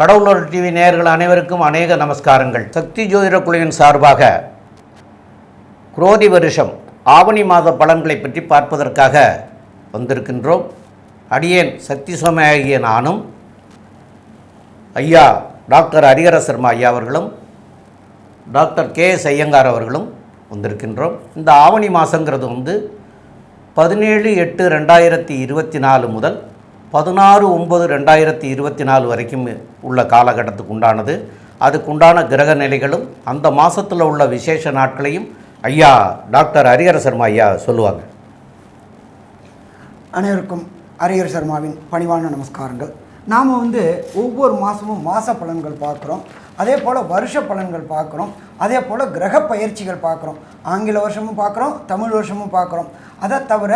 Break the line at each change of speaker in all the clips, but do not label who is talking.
கடவுளர் TV நேயர்கள் அனைவருக்கும் அநேக நமஸ்காரங்கள். சக்தி ஜோதிட குழுவின் சார்பாக குரோதி வருஷம் ஆவணி மாத பலன்களை பற்றி பார்ப்பதற்காக வந்திருக்கின்றோம். அடியேன் சக்தி சோமையாகிய நானும் ஐயா டாக்டர் ஹரிஹர சர்மா ஐயா அவர்களும் டாக்டர் கே எஸ் ஐயங்கார் அவர்களும் வந்திருக்கின்றோம். இந்த ஆவணி மாதங்கிறது வந்து பதினேழு எட்டு ரெண்டாயிரத்தி இருபத்தி நாலு முதல் பதினாறு ஒன்பது ரெண்டாயிரத்தி இருபத்தி நாலு வரைக்கும் உள்ள காலகட்டத்துக்கு உண்டானது. அதுக்குண்டான கிரக நிலைகளும் அந்த மாதத்தில் உள்ள விசேஷ நாட்களையும் ஐயா டாக்டர் ஹரிஹர சர்மா ஐயா சொல்லுவாங்க.
அனைவருக்கும் ஹரிஹர சர்மாவின் பணிவான நமஸ்காரங்கள். நாம் வந்து ஒவ்வொரு மாதமும் மாத பலன்கள் பார்க்குறோம். அதே போல் வருஷ பலன்கள் பார்க்குறோம். அதே போல் கிரக பயிற்சிகள் பார்க்குறோம். ஆங்கில வருஷமும் பார்க்குறோம் தமிழ் வருஷமும் பார்க்குறோம். அதை தவிர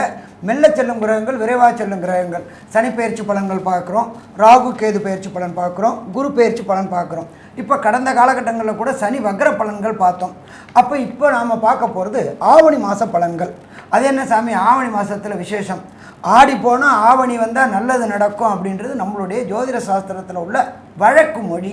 மெல்ல செல்லும் கிரகங்கள் விரைவாக செல்லும் கிரகங்கள். சனி பயிற்சி பலன்கள் பார்க்குறோம். ராகு கேது பயிற்சி பலன் பார்க்குறோம். குரு பயிற்சி பலன் பார்க்குறோம். இப்போ கடந்த காலகட்டங்களில் கூட சனி வக்ர பலன்கள் பார்த்தோம். அப்போ இப்போ நாம் பார்க்க போகிறது ஆவணி மாத பலன்கள். அது என்ன சாமி? ஆவணி மாதத்தில் விசேஷம். ஆடி போனால் ஆவணி வந்தால் நல்லது நடக்கும் அப்படின்றது நம்மளுடைய ஜோதிட சாஸ்திரத்தில் உள்ள வழக்கு மொழி.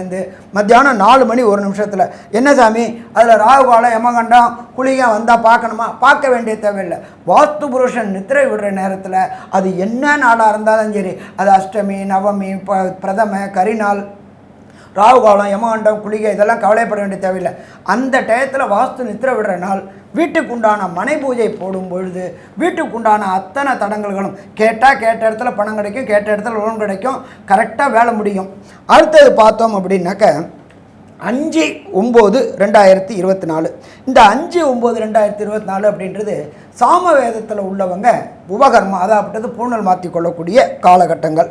நிமிஷத்துலேருந்து மத்தியானம் நாலு மணி ஒரு நிமிஷத்தில். என்ன சாமி? அதில் ராகுகாலம் யமகண்டம் குளிகை வந்தால் பார்க்கணுமா? பார்க்க வேண்டிய தேவையில்லை. வாஸ்து புருஷன் நித்திரை விடுற நேரத்தில் அது என்ன நாளாக இருந்தாலும் சரி. அது அஷ்டமி நவமி ப பிரதம கரிநாள் ராகு காலம் யமகண்டம் குளிகை இதெல்லாம் கவலைப்பட வேண்டிய தேவையில்லை. அந்த டயத்தில் வாஸ்து நித்திர விடுற நாள் வீட்டுக்கு உண்டான மனை பூஜை போடும் பொழுது வீட்டுக்கு உண்டான அத்தனை தடங்கல்களும் கேட்டால் கேட்ட இடத்துல பணம் கிடைக்கும் கேட்ட இடத்துல லோன் கிடைக்கும் கரெக்டாக வேலை முடியும். அடுத்தது பார்த்தோம் அப்படின்னாக்க அஞ்சு ஒம்பது ரெண்டாயிரத்தி இருபத்தி நாலு இந்த அஞ்சு ஒம்பது ரெண்டாயிரத்தி இருபத்தி நாலு அப்படின்றது சாம வேதத்தில் உள்ளவங்க உபகர்மா அதாவது பூணல் மாற்றி கொள்ளக்கூடிய காலகட்டங்கள்.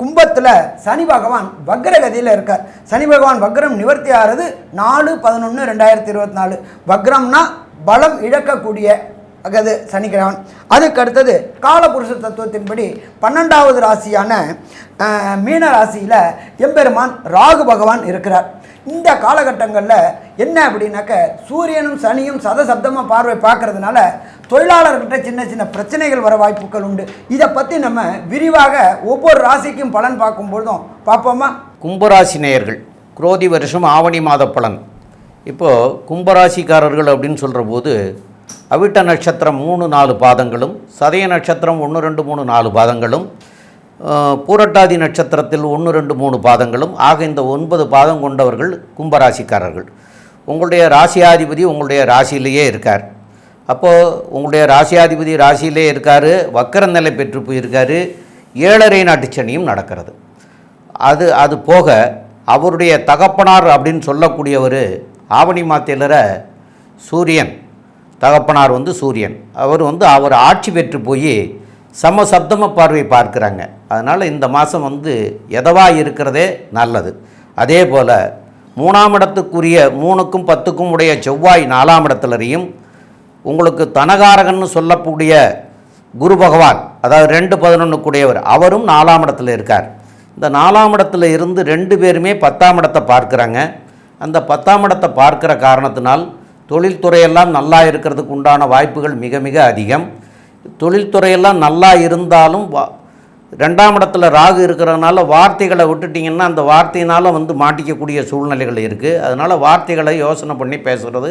கும்பத்தில் சனி பகவான் வக்ரகதியில் இருக்கார். சனி பகவான் வக்ரம் நிவர்த்தி ஆகிறது நாலு பதினொன்று ரெண்டாயிரத்தி இருபத்தி நாலு வக்ரம்னா பலம் இழக்கக்கூடிய அகது சனிக்கிழவன் அதுக்கு அடுத்தது காலபுருஷ தத்துவத்தின்படி பன்னெண்டாவது ராசியான மீன ராசியில் எம்பெருமான் ராகு பகவான் இருக்கிறார். இந்த காலகட்டங்களில் என்ன அப்படின்னாக்க சூரியனும் சனியும் சதசப்தமாக பார்வை பார்க்கறதுனால தொழிலாளர்கிட்ட சின்ன சின்ன பிரச்சனைகள் வர வாய்ப்புகள் உண்டு. இதை பற்றி நம்ம விரிவாக ஒவ்வொரு ராசிக்கும் பலன் பார்க்கும்பொழுதும் பார்ப்போமா?
கும்பராசி நேயர்கள் குரோதி வருஷம் ஆவணி மாத பலன். இப்போது கும்பராசிக்காரர்கள் அப்படின்னு சொல்கிற போது அவிட்ட நட்சத்திரம் மூணு நாலு பாதங்களும் சதய நட்சத்திரம் ஒன்று ரெண்டு மூணு நாலு பாதங்களும் பூரட்டாதி நட்சத்திரத்தில் ஒன்று ரெண்டு மூணு பாதங்களும் ஆக இந்த ஒன்பது பாதம் கொண்டவர்கள் கும்பராசிக்காரர்கள். உங்களுடைய ராசியாதிபதி உங்களுடைய ராசியிலேயே இருக்கார். அப்போது உங்களுடைய ராசியாதிபதி ராசியிலே இருக்கார் வக்கர நிலை பெற்று போயிருக்காரு ஏழரை நாட்டு சனியும் நடக்கிறது. அது அது போக அவருடைய தகப்பனார் அப்படின்னு சொல்லக்கூடியவர் ஆவணி மாத்திலர சூரியன். தகப்பனார் வந்து சூரியன். அவர் வந்து அவர் ஆட்சி பெற்று போய் சமசப்தம பார்வை பார்க்குறாங்க. அதனால் இந்த மாதம் வந்து எதவாக இருக்கிறதே நல்லது. அதே போல் மூணாம் இடத்துக்குரிய மூணுக்கும் பத்துக்கும் உடைய செவ்வாய் நாலாம் இடத்துலரையும் உங்களுக்கு தனகாரகன்னு சொல்லக்கூடிய குரு பகவான் அதாவது ரெண்டு பதினொன்றுக்குடையவர் அவரும் நாலாம் இடத்துல இருக்கார். இந்த நாலாம் இடத்துல இருந்து ரெண்டு பேருமே பத்தாம் இடத்தை பார்க்குறாங்க. அந்த பத்தாம் இடத்தை பார்க்குற காரணத்தினால் தொழில்துறையெல்லாம் நல்லா இருக்கிறதுக்கு உண்டான வாய்ப்புகள் மிக மிக அதிகம். தொழில்துறையெல்லாம் நல்லா இருந்தாலும் வா- ரெண்டாம் இடத்துல ராகு இருக்கிறதுனால வார்த்தைகளை விட்டுட்டிங்கன்னா அந்த வார்த்தையினால் வந்து மாட்டிக்கக்கூடிய சூழ்நிலைகள் இருக்குது அதனால் வார்த்தைகளை யோசனை பண்ணி பேசுகிறது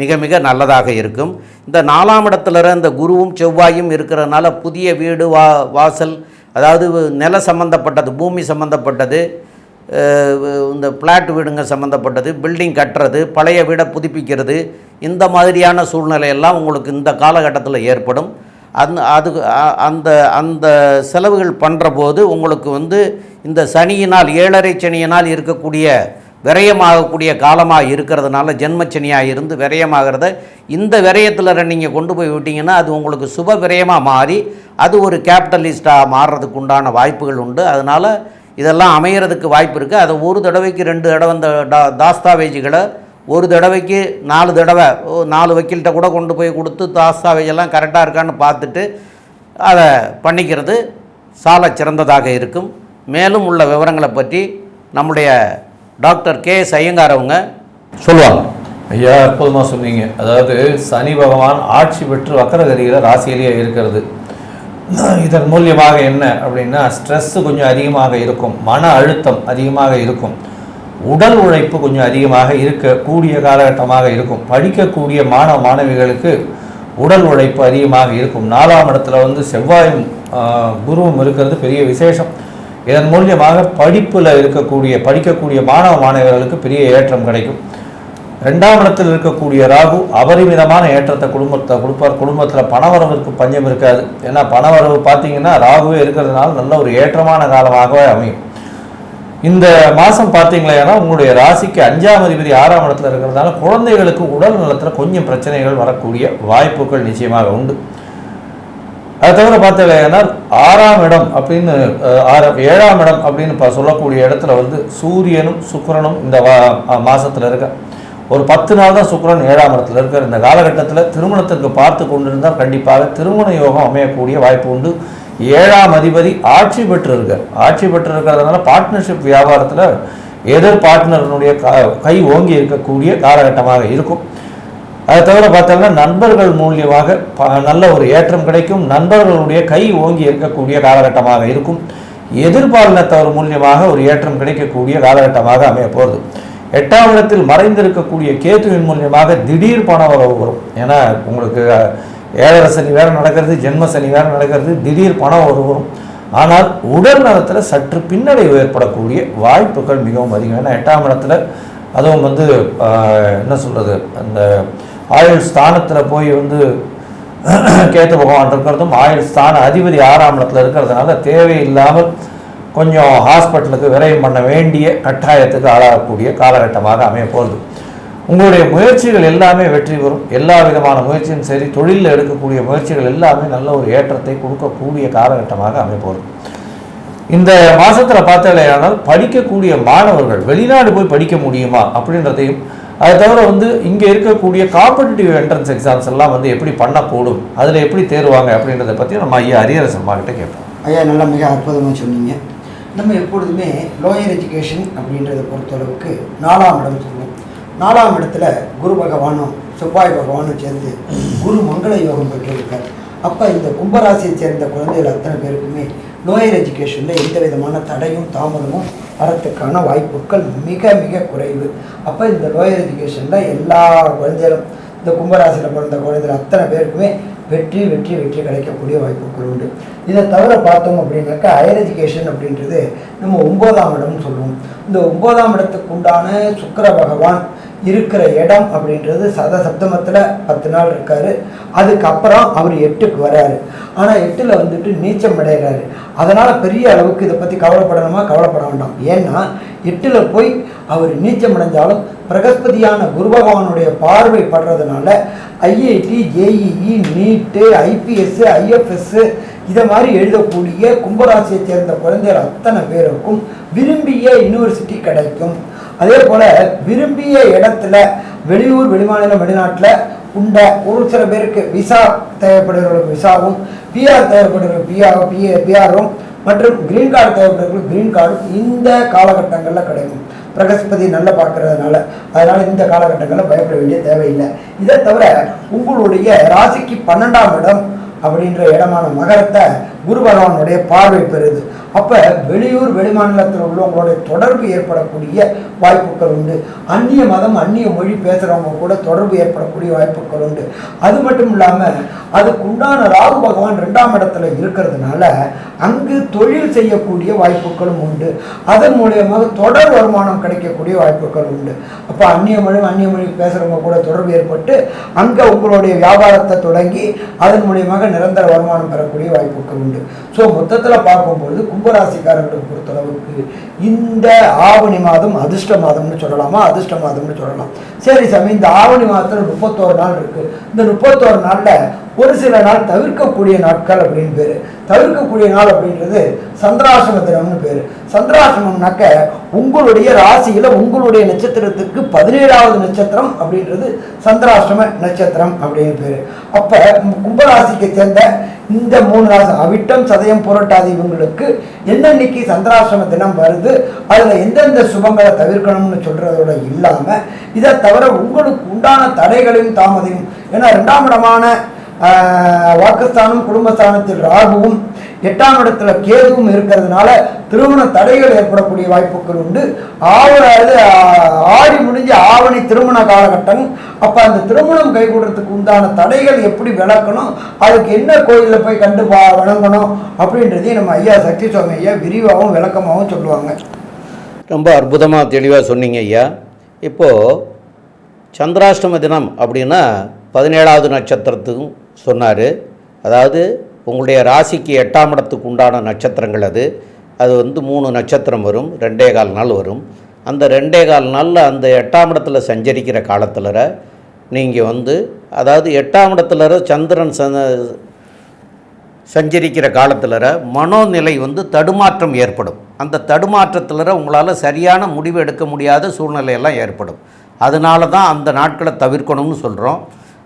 மிக மிக நல்லதாக இருக்கும். இந்த நாலாம் இடத்துல இந்த குருவும் செவ்வாயும் இருக்கிறதுனால புதிய வீடு வா வாசல் அதாவது நில சம்மந்தப்பட்டது பூமி சம்மந்தப்பட்டது இந்த பிளாட் வீடுங்க சம்மந்தப்பட்டது பில்டிங் கட்டுறது பழைய வீடை புதுப்பிக்கிறது இந்த மாதிரியான சூழ்நிலையெல்லாம் உங்களுக்கு இந்த காலகட்டத்தில் ஏற்படும். அந்த அது அந்த அந்த செலவுகள் பண்ணுற போது உங்களுக்கு வந்து இந்த சனியினால் ஏழரை சனியினால் இருக்கக்கூடிய விரயமாகக்கூடிய காலமாக இருக்கிறதுனால ஜென்மச்சனியாக இருந்து விரயமாகிறத இந்த விரயத்தில் நீங்கள் கொண்டு போய் விட்டிங்கன்னா அது உங்களுக்கு சுப விரயமாக மாறி அது ஒரு கேபிட்டலிஸ்ட்டாக மாறுறதுக்கு உண்டான வாய்ப்புகள் உண்டு. அதனால் இதெல்லாம் அமையிறதுக்கு வாய்ப்பு இருக்குது அதை ஒரு தடவைக்கு ரெண்டு தடவை இந்த டா தாஸ்தாவேஜுகளை ஒரு தடவைக்கு நாலு தடவை ஓ, நாலு வக்கீல்கிட்ட கூட கொண்டு போய் கொடுத்து தாஸ்தாவேஜெல்லாம் கரெக்டாக இருக்கான்னு பார்த்துட்டு அதை பண்ணிக்கிறது சால சிறந்ததாக இருக்கும். மேலும் உள்ள விவரங்களை பற்றி நம்முடைய டாக்டர் கே எஸ் ஐயங்கார் அவங்க சொல்லுவாங்க.
ஐயா அற்புதமாக சொன்னீங்க. அதாவது சனி பகவான் ஆட்சி பெற்று வக்கரகதியில் ராசியிலேயே இருக்கிறது. இதன் மூலியமாக என்ன அப்படின்னா ஸ்ட்ரெஸ்ஸு கொஞ்சம் அதிகமாக இருக்கும். மன அழுத்தம் அதிகமாக இருக்கும். உடல் உழைப்பு கொஞ்சம் அதிகமாக இருக்கக்கூடிய காலகட்டமாக இருக்கும். படிக்கக்கூடிய மாணவ மாணவிகளுக்கு உடல் உழைப்பு அதிகமாக இருக்கும். நாலாம் இடத்துல வந்து செவ்வாயும் குருவும் இருக்கிறது பெரிய விசேஷம். இதன் மூலியமாக படிப்பில் இருக்கக்கூடிய படிக்கக்கூடிய மாணவ மாணவர்களுக்கு பெரிய ஏற்றம் கிடைக்கும். ரெண்டாம் இடத்தில் இருக்கக்கூடிய ராகு அபரிமிதமான ஏற்றத்தை குடும்பத்தை கொடுப்பார் குடும்பத்தில் பணவரவிற்கு பஞ்சம் இருக்காது. ஏன்னா பணவரவு பார்த்தீங்கன்னா ராகுவே இருக்கிறதுனால நல்ல ஒரு ஏற்றமான காலமாகவே அமையும். இந்த மாதம் பார்த்தீங்களேன்னா உங்களுடைய ராசிக்கு அஞ்சாம் அதிபதி ஆறாம் இடத்துல இருக்கிறதுனால குழந்தைகளுக்கு உடல் நலத்தில் கொஞ்சம் பிரச்சனைகள் வரக்கூடிய வாய்ப்புகள் நிச்சயமாக உண்டு. அது தவிர பார்த்தீங்கன்னா ஆறாம் இடம் அப்படின்னு ஆறாம் ஏழாம் இடம் அப்படின்னு இப்போ சொல்லக்கூடிய இடத்துல வந்து சூரியனும் சுக்கரனும் இந்த வா மாதத்தில் இருக்க. ஒரு பத்து நாள் தான் சுக்கரன் ஏழாம் இடத்துல இருக்கிற இந்த காலகட்டத்தில் திருமணத்திற்கு பார்த்து கொண்டிருந்தால் கண்டிப்பாக திருமண யோகம் அமையக்கூடிய வாய்ப்பு உண்டு. ஏழாம் அதிபதி ஆட்சி பெற்று இருக்க ஆட்சி பெற்றிருக்கிறதுனால பார்ட்னர்ஷிப் வியாபாரத்தில் எதிர் பார்ட்னருடைய க- கை ஓங்கி இருக்கக்கூடிய காலகட்டமாக இருக்கும். அதை தவிர பார்த்தோம்னா நண்பர்கள் மூலியமாக ப- நல்ல ஒரு ஏற்றம் கிடைக்கும். நண்பர்களுடைய கை ஓங்கி இருக்கக்கூடிய காலகட்டமாக இருக்கும். எதிர்பாலினத்தவர் மூலியமாக ஒரு ஏற்றம் கிடைக்கக்கூடிய காலகட்டமாக அமைய போகிறது எட்டாம் இடத்தில் மறைந்திருக்கக்கூடிய கேத்துவின் மூலியமாக திடீர் பண வரவு வரும். ஏன்னா உங்களுக்கு ஏழரை சனி வேற நடக்கிறது ஜென்ம சனி வேற நடக்கிறது திடீர் பணம் ஒரு வரும். ஆனால் உடல் நலத்தில் சற்று பின்னடைவு ஏற்படக்கூடிய வாய்ப்புகள் மிகவும் அதிகம். ஏன்னா எட்டாம் இடத்துல அதுவும் வந்து என்ன சொல்கிறது அந்த ஆயுள் ஸ்தானத்தில் போய் வந்து கேத்து பகவான் இருக்கிறதும் ஆயுள் ஸ்தான அதிபதி ஆறாம் இடத்துல இருக்கிறதுனால தேவையில்லாமல் கொஞ்சம் ஹாஸ்பிட்டலுக்கு விரைவு பண்ண வேண்டிய கட்டாயத்துக்கு ஆளாகக்கூடிய காலகட்டமாக அமைய போகிறது உங்களுடைய முயற்சிகள் எல்லாமே வெற்றி பெறும். எல்லா விதமான முயற்சியும் சரி தொழிலில் எடுக்கக்கூடிய முயற்சிகள் எல்லாமே நல்ல ஒரு ஏற்றத்தை கொடுக்கக்கூடிய காலகட்டமாக அமைப்போம் இந்த மாதத்தில் பார்த்தாலேயானால் படிக்கக்கூடிய மாணவர்கள் வெளிநாடு போய் படிக்க முடியுமா அப்படின்றதையும் அதை தவிர வந்து இங்கே இருக்கக்கூடிய காம்படிட்டிவ் என்ட்ரன்ஸ் எக்ஸாம்ஸ் எல்லாம் வந்து எப்படி பண்ணக்கூடும் அதில் எப்படி தேர்வாங்க அப்படின்றத பற்றி நம்ம ஐயா ஹரியரசன் அம்மா கேட்போம்.
ஐயா நல்லா மிக அற்புதமாக சொன்னீங்க. நம்ம எப்பொழுதுமே லோயர் எஜுகேஷன் அப்படின்றத பொறுத்தளவுக்கு நாலாம் இடம் சொல்லுவோம். நாலாம் இடத்துல குரு பகவானும் செவ்வாய் பகவானும் சேர்ந்து குரு மங்கள யோகம் பெற்றிருக்கார். அப்போ இந்த கும்பராசியை சேர்ந்த குழந்தைகள் அத்தனை பேருக்குமே லோயர் எஜுகேஷனில் எந்த விதமான தடையும் தாமதமும் வரத்துக்கான வாய்ப்புகள் மிக மிக குறைவு. அப்போ இந்த லோயர் எஜுகேஷனில் எல்லா குழந்தைகளும் இந்த கும்பராசியில் பிறந்த குழந்தைகள் அத்தனை பேருக்குமே வெற்றி வெற்றி வெற்றி கிடைக்கக்கூடிய வாய்ப்புகள் உண்டு. இதை தவிர பார்த்தோம் அப்படின்னாக்கா ஹையர் எஜுகேஷன் அப்படின்றது நம்ம ஒன்பதாம் இடம்னு சொல்லுவோம். இந்த ஒன்பதாம் இடத்துக்கு உண்டான சுக்கிர பகவான் இருக்கிற இடம் அப்படின்றது சத சப்தமத்தில் பத்து நாள் இருக்காரு. அதுக்கப்புறம் அவர் எட்டுக்கு வராரு. ஆனால் எட்டில் வந்துட்டு நீச்சம் அடைகிறாரு. அதனால் பெரிய அளவுக்கு இதை பற்றி கவலைப்படணுமா? கவலைப்பட வேண்டாம். ஏன்னா எட்டில் போய் அவர் நீச்சம் அடைஞ்சாலும் பிரகஸ்பதியான குரு பகவானுடைய பார்வை படுறதுனால IIT JEE NEET IPS IFS இதை மாதிரி எழுதக்கூடிய கும்பராசியை சேர்ந்த குழந்தைகள் அத்தனை பேருக்கும் விரும்பிய யூனிவர்சிட்டி கிடைக்கும். அதே போல் விரும்பிய இடத்துல வெளியூர் வெளிமாநிலம் வெளிநாட்டில் உண்ட ஒரு சில பேருக்கு விசா தேவைப்படுகிறவர்களுக்கு விசாவும் பிஆர் தேவைப்படுகிற பிஆர் பிஏ பிஆரும் மற்றும் கிரீன் கார்டு தேவைப்படுகிறவங்களுக்கு கிரீன் கார்டும் இந்த காலகட்டங்களில் கிடைக்கும். பிரகஸ்பதி நல்லா பார்க்கறதுனால அதனால இந்த காலகட்டங்களில் பயப்பட வேண்டிய தேவையில்லை. இதை தவிர உங்களுடைய ராசிக்கு பன்னெண்டாம் இடம் அப்படின்ற இடமான மகரத்தை குரு பகவானுடைய பார்வை பெறுது. அப்போ வெளியூர் வெளிமாநிலத்தில் உள்ளவங்களுடைய தொடர்பு ஏற்படக்கூடிய வாய்ப்புகள் உண்டு. அந்நிய மதம் அந்நிய மொழி பேசுகிறவங்க கூட தொடர்பு ஏற்படக்கூடிய வாய்ப்புகள் உண்டு. அது மட்டும் இல்லாமல் அதுக்கு உண்டான ராகு பகவான் ரெண்டாம் இடத்துல இருக்கிறதுனால அங்கு தொழில் செய்யக்கூடிய வாய்ப்புகளும் உண்டு. அதன் மூலியமாக தொடர் வருமானம் கிடைக்கக்கூடிய வாய்ப்புகள் உண்டு. அப்போ அந்நிய மொழி அந்நிய மொழி பேசுகிறவங்க கூட தொடர்பு ஏற்பட்டு அங்கே உங்களுடைய வியாபாரத்தை தொடங்கி அதன் மூலியமாக நிரந்தர வருமானம் பெறக்கூடிய வாய்ப்புகள் உண்டு. ஸோ மொத்தத்தில் பார்க்கும்பொழுது கும்பராசிக்காரர்களை பொறுத்தளவுக்கு இந்த ஆவணி மாதம் அதிர்ஷ்ட மாதம்னு சொல்லலாமா? அதிர்ஷ்ட மாதம்னு சொல்லலாம். சரி சாமி இந்த ஆவணி மாதத்தில் முப்பத்தோரு நாள் இருக்கு. இந்த முப்பத்தோரு நாளில் ஒரு சில நாள் தவிர்க்கக்கூடிய நாட்கள் அப்படின்னு பேர். தவிர்க்கக்கூடிய நாள் அப்படின்றது சந்திராசிரம தினம்னு பேர். சந்திராசனம்னாக்க உங்களுடைய ராசியில் உங்களுடைய நட்சத்திரத்துக்கு பதினேழாவது நட்சத்திரம் அப்படின்றது சந்திராசிரம நட்சத்திரம் அப்படின்னு பேர். அப்போ கும்பராசிக்கு சேர்ந்த இந்த மூணு ராசி அவிட்டம் சதயம் புரட்டாதி இவங்களுக்கு என்னன்னைக்கு சந்திராசிரம தினம் வருது அதில் எந்தெந்த சுபங்களை தவிர்க்கணும்னு சொல்கிறதோட இல்லாமல் இதை தவிர உங்களுக்கு உண்டான தடைகளையும் தாமதையும். ஏன்னா ரெண்டாம் இடமான வாக்குஸ்தானம் குடும்பஸ்தானத்தில் ராகுவும் எட்டாம் இடத்துல கேதுவும் இருக்கிறதுனால திருமண தடைகள் ஏற்படக்கூடிய வாய்ப்புகள் உண்டு. ஆவணி ஆடி முடிஞ்ச ஆவணி திருமண காலகட்டம். அப்போ அந்த திருமணம் கைகூடுறதுக்கு உண்டான தடைகள் எப்படி விளக்கணும்? அதுக்கு என்ன கோயிலில் போய் கண்டு பா வணங்கணும்? அப்படின்றதையும் நம்ம ஐயா சக்தி சுவாமி ஐயா விரிவாகவும் விளக்கமாகவும் சொல்லுவாங்க.
ரொம்ப அற்புதமாக தெளிவாக சொன்னீங்க ஐயா. இப்போது சந்திராஷ்டம தினம் அப்படின்னா பதினேழாவது நட்சத்திரத்துக்கும் சொன்னார். அதாவது உங்களுடைய ராசிக்கு எட்டாம் இடத்துக்கு உண்டான நட்சத்திரங்கள் அது. அது வந்து மூணு நட்சத்திரம் வரும் ரெண்டே கால் நாள் வரும். அந்த ரெண்டே கால் நாளில் அந்த எட்டாம் இடத்துல சஞ்சரிக்கிற காலத்தில் நீங்கள் வந்து அதாவது எட்டாம் இடத்துல சந்திரன் ச சஞ்சரிக்கிற காலத்தில் மனோநிலை வந்து தடுமாற்றம் ஏற்படும். அந்த தடுமாற்றத்தில் உங்களால் சரியான முடிவு எடுக்க முடியாத சூழ்நிலையெல்லாம் ஏற்படும். அதனால தான் அந்த நாட்களை தவிர்க்கணும்னு சொல்கிறோம்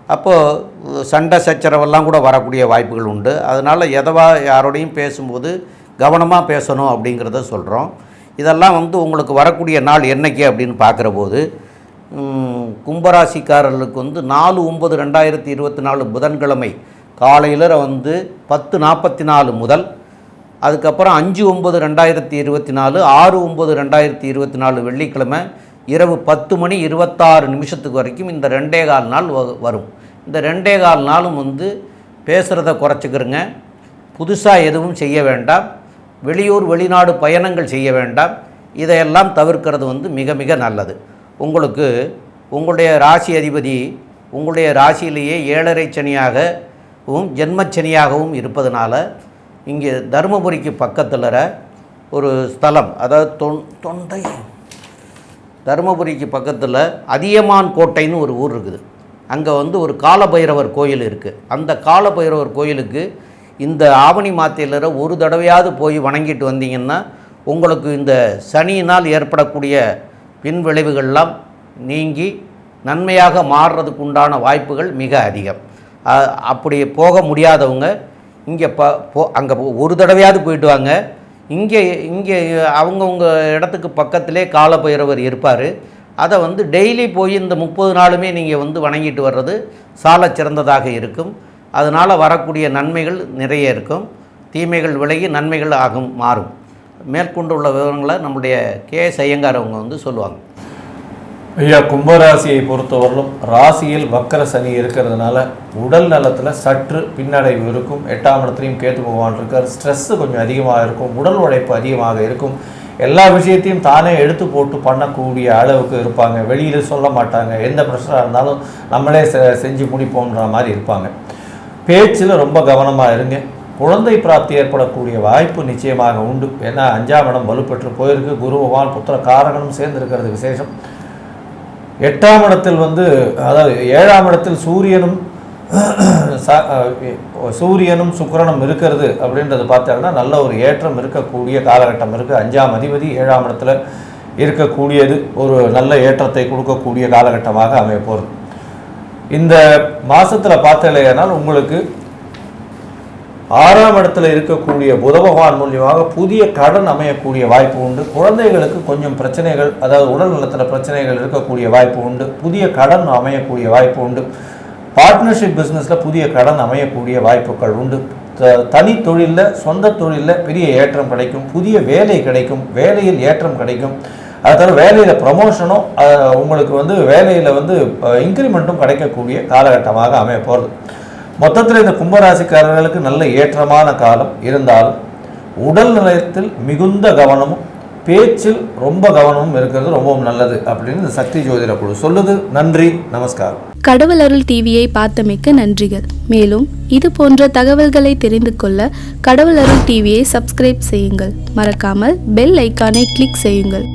அப்போது சண்டை சச்சரவெல்லாம் கூட வரக்கூடிய வாய்ப்புகள் உண்டு. அதனால் எதவா யாரோடையும் பேசும்போது கவனமாக பேசணும் அப்படிங்கிறத சொல்கிறோம் இதெல்லாம் வந்து உங்களுக்கு வரக்கூடிய நாள் என்னைக்கு அப்படின்னு பார்க்குற போது கும்பராசிக்காரர்களுக்கு வந்து நாலு ஒம்பது ரெண்டாயிரத்தி இருபத்தி நாலு புதன்கிழமை காலையில் வந்து பத்து நாற்பத்தி நாலு முதல் அதுக்கப்புறம் அஞ்சு ஒம்பது ரெண்டாயிரத்தி இருபத்தி நாலு ஆறு ஒம்பது ரெண்டாயிரத்தி இருபத்தி நாலு வெள்ளிக்கிழமை இரவு பத்து மணி இருபத்தாறு நிமிஷத்துக்கு வரைக்கும் இந்த ரெண்டே கால் நாள் வ- வரும். இந்த ரெண்டே கால் நாளும் வந்து பேசுகிறத குறைச்சிக்கிறங்க புதுசாக எதுவும் செய்ய வேண்டாம். வெளியூர் வெளிநாடு பயணங்கள் செய்ய வேண்டாம். இதையெல்லாம் தவிர்க்கிறது வந்து மிக மிக நல்லது. உங்களுக்கு உங்களுடைய ராசி அதிபதி உங்களுடைய ராசியிலேயே ஏழரை சனியாகவும் ஜென்மச்சனியாகவும் இருப்பதனால இங்கே தருமபுரிக்கு பக்கத்தில் ஒரு ஸ்தலம் அதாவது தொன் தொண்டை தருமபுரிக்கு பக்கத்தில் அதியமான் கோட்டைன்னு ஒரு ஊர் இருக்குது. அங்கே வந்து ஒரு காலபைரவர் கோயில் இருக்குது அந்த காலபைரவர் கோயிலுக்கு இந்த ஆவணி மாத்தையில் ஒரு தடவையாவது போய் வணங்கிட்டு வந்தீங்கன்னா உங்களுக்கு இந்த சனியினால் ஏற்படக்கூடிய பின் விளைவுகள்லாம் நீங்கி நன்மையாக மாறுறதுக்கு உண்டான வாய்ப்புகள் மிக அதிகம். அப்படி போக முடியாதவங்க இங்கே ப போ அங்கே ஒரு தடவையாவது போயிட்டு வாங்க. இங்கே இங்கே அவங்கவுங்க இடத்துக்கு பக்கத்திலே காலபைரவர் இருப்பார். அதை வந்து டெய்லி போய் இந்த முப்பது நாளுமே நீங்கள் வந்து வணங்கிட்டு வர்றது சால சிறந்ததாக இருக்கும். அதனால் வரக்கூடிய நன்மைகள் நிறைய இருக்கும். தீமைகள் விலகி நன்மைகள் ஆகும் மாறும். மேற்கொண்டுள்ள விவரங்களை நம்முடைய கே எஸ் ஐயங்கார் அவங்க வந்து சொல்லுவாங்க.
ஐயா கும்பராசியை பொறுத்தவரையிலும் ராசியில் வக்கர சனி இருக்கிறதுனால உடல் நலத்தில் சற்று பின்னடைவு இருக்கும். எட்டாம் இடத்துலையும் கேத்து பகவான் இருக்கார். ஸ்ட்ரெஸ்ஸு கொஞ்சம் அதிகமாக இருக்கும். உடல் உழைப்பு அதிகமாக இருக்கும். எல்லா விஷயத்தையும் தானே எடுத்து போட்டு பண்ணக்கூடிய அளவுக்கு இருப்பாங்க. வெளியில் சொல்ல மாட்டாங்க. எந்த பிரச்சனாக இருந்தாலும் நம்மளே செ- செஞ்சு முடிப்போம்ன்ற மாதிரி இருப்பாங்க. பேச்சில் ரொம்ப கவனமாக இருங்க. குழந்தை பிராப்தி ஏற்படக்கூடிய வாய்ப்பு நிச்சயமாக உண்டு. ஏன்னா அஞ்சாம் இடம் வலுப்பெற்று போயிருக்கு. குரு பகவான் புத்திர காரகனும் சேர்ந்து இருக்கிறது விசேஷம். எட்டாம் இடத்தில் வந்து அதாவது ஏழாம் இடத்தில் சூரியனும் சூரியனும் சுக்கிரனும் இருக்கிறது அப்படின்றது பார்த்தோம்னா நல்ல ஒரு ஏற்றம் இருக்கக்கூடிய காலகட்டம் இருக்குது அஞ்சாம் அதிபதி ஏழாம் இடத்துல இருக்கக்கூடியது ஒரு நல்ல ஏற்றத்தை கொடுக்கக்கூடிய காலகட்டமாக அமைய போகிறது இந்த மாதத்தில் பார்த்தலையானால் உங்களுக்கு ஆறாம் இடத்துல இருக்கக்கூடிய புத பகவான் மூலியமாக புதிய கடன் அமையக்கூடிய வாய்ப்பு உண்டு. குழந்தைகளுக்கு கொஞ்சம் பிரச்சனைகள் அதாவது உடல் நலத்தில் பிரச்சனைகள் இருக்கக்கூடிய வாய்ப்பு உண்டு. புதிய கடன் அமையக்கூடிய வாய்ப்பு உண்டு. பார்ட்னர்ஷிப் பிஸ்னஸில் புதிய கடன் அமையக்கூடிய வாய்ப்புகள் உண்டு. தனி தொழிலில் சொந்த தொழிலில் பெரிய ஏற்றம் கிடைக்கும். புதிய வேலை கிடைக்கும். வேலையில் ஏற்றம் கிடைக்கும். அது தவிர வேலையில் ப்ரமோஷனும் உங்களுக்கு வந்து வேலையில் வந்து இன்க்ரிமெண்ட்டும் கிடைக்கக்கூடிய காலகட்டமாக அமைய போகிறது மொத்தத்தில் இந்த கும்பராசிக்காரர்களுக்கு நல்ல ஏற்றமான காலம் இருந்தாலும் உடல் நிலையத்தில் மிகுந்த கவனமும் பேச்சில் ரொம்ப கவனமும் இருக்கிறது ரொம்பவும் நல்லது அப்படின்னு இந்த சக்தி ஜோதிட குழு சொல்லுது. நன்றி நமஸ்காரம்.
கடவுள் அருள் டிவியை பார்த்தமைக்க நன்றிகள். மேலும் இது போன்ற தகவல்களை தெரிந்து கொள்ள கடவுள் அருள் டிவியை சப்ஸ்கிரைப் செய்யுங்கள். மறக்காமல் பெல் ஐக்கானை கிளிக் செய்யுங்கள்.